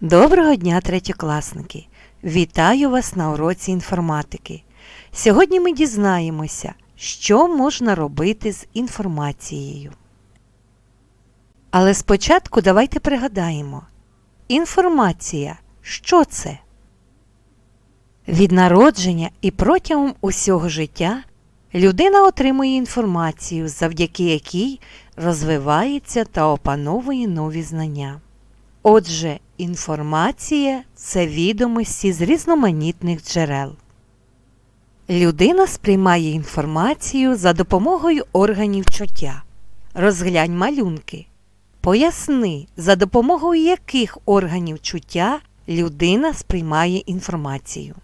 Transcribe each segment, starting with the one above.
Доброго дня, третьокласники! Вітаю вас на уроці інформатики. Сьогодні ми дізнаємося, що можна робити з інформацією. Але спочатку давайте пригадаємо. Інформація що це? Від народження і протягом усього життя людина отримує інформацію, завдяки якій розвивається та опановує нові знання. Отже, інформація це відомості з різноманітних джерел. Людина сприймає інформацію за допомогою органів чуття. Розглянь малюнки. Поясни, за допомогою яких органів чуття людина сприймає інформацію.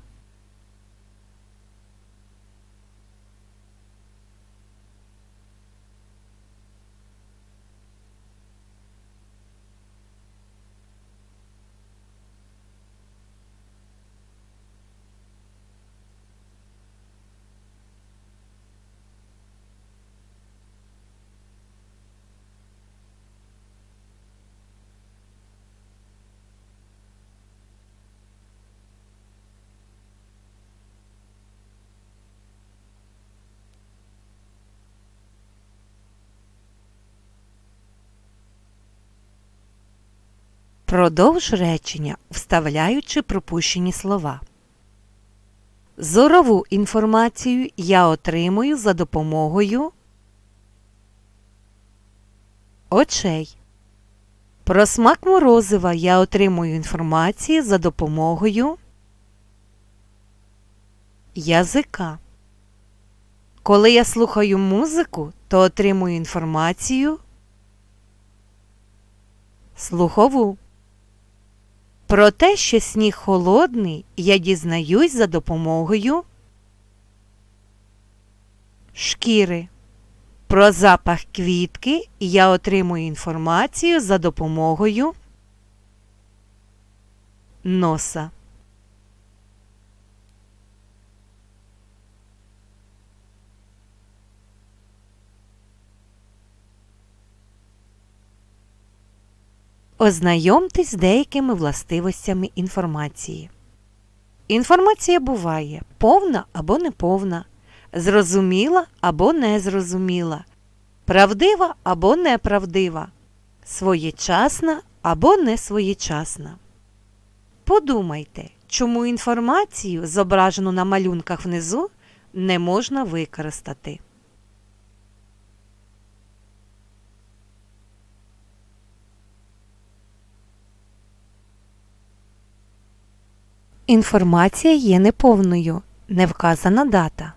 Продовж речення, вставляючи пропущені слова. Зорову інформацію я отримую за допомогою очей. Про смак морозива я отримую інформацію за допомогою язика. Коли я слухаю музику, то отримую інформацію слухову. Про те, що сніг холодний, я дізнаюсь за допомогою шкіри. Про запах квітки я отримую інформацію за допомогою носа. Ознайомтесь з деякими властивостями інформації. Інформація буває повна або неповна, зрозуміла або незрозуміла, правдива або неправдива, своєчасна або несвоєчасна. Подумайте, чому інформацію, зображену на малюнках внизу, не можна використати. Інформація є неповною, не вказана дата.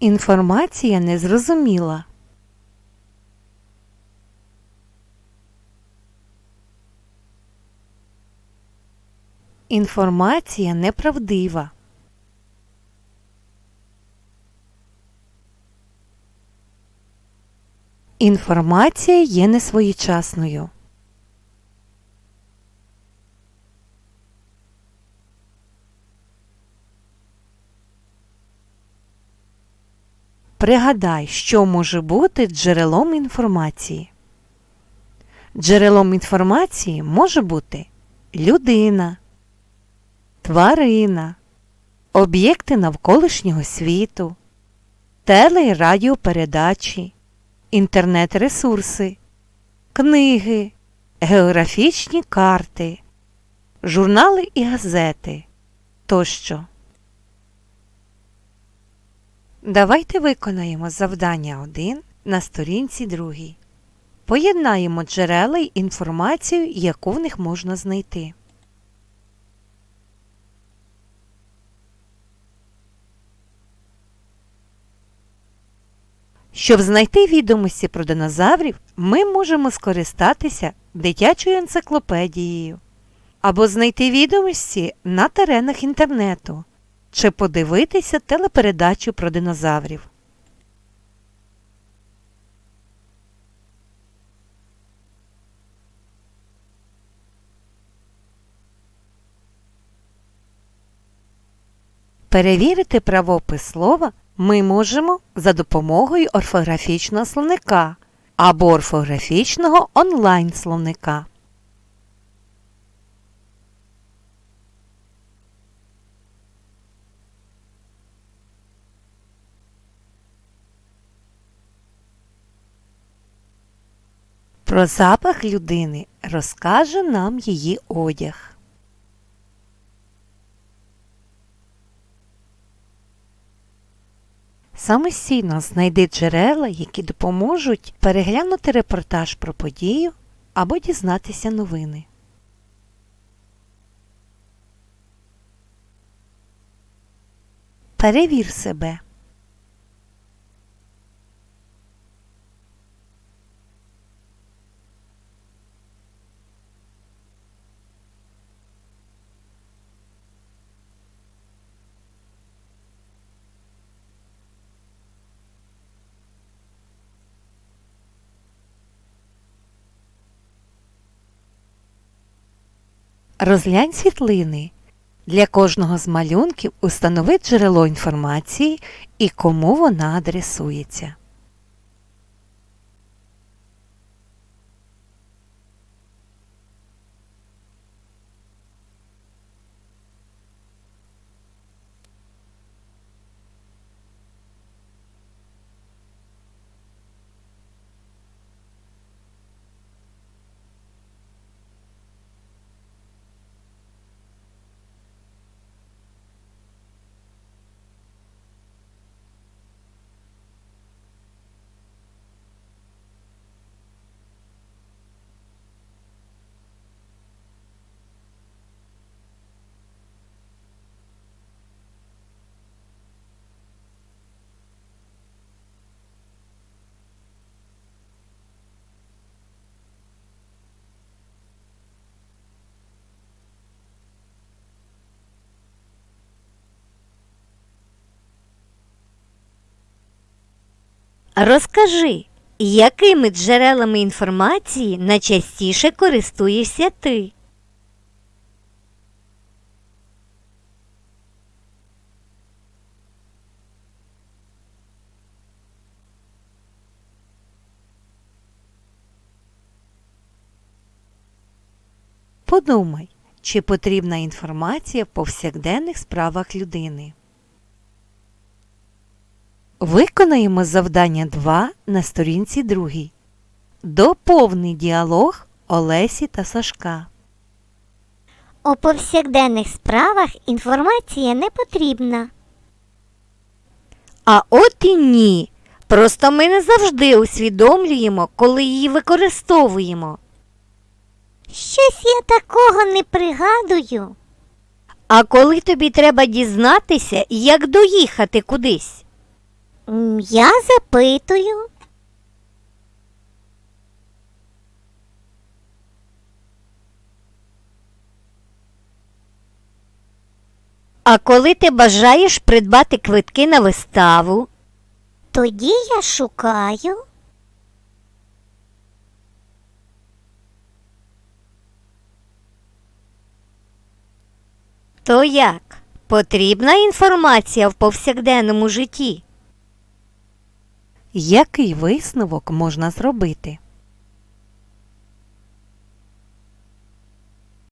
Інформація незрозуміла. Інформація неправдива. Інформація є несвоєчасною. Пригадай, що може бути джерелом інформації. Джерелом інформації може бути людина, тварина, об'єкти навколишнього світу, теле- і радіопередачі, інтернет-ресурси, книги, географічні карти, журнали і газети тощо. Давайте виконаємо завдання 1 на сторінці 2. Поєднаємо джерела й інформацію, яку в них можна знайти. Щоб знайти відомості про динозаврів, ми можемо скористатися дитячою енциклопедією або знайти відомості на теренах інтернету чи подивитися телепередачу про динозаврів. Перевірити правопис слова ми можемо за допомогою орфографічного словника або орфографічного онлайн-словника. Про запах людини розкаже нам її одяг. Самостійно знайди джерела, які допоможуть переглянути репортаж про подію або дізнатися новини. Перевір себе. Розглянь світлини. Для кожного з малюнків установи джерело інформації і кому вона адресується. Розкажи, якими джерелами інформації найчастіше користуєшся ти? Подумай, чи потрібна інформація в повсякденних справах людини. Виконаємо завдання 2 на сторінці 2. Доповни діалог Олесі та Сашка. У повсякденних справах інформація не потрібна. А от і ні. Просто ми не завжди усвідомлюємо, коли її використовуємо. Щось я такого не пригадую. А коли тобі треба дізнатися, як доїхати кудись? Я запитую. А коли ти бажаєш придбати квитки на виставу? Тоді я шукаю. То як? Потрібна інформація в повсякденному житті? Який висновок можна зробити?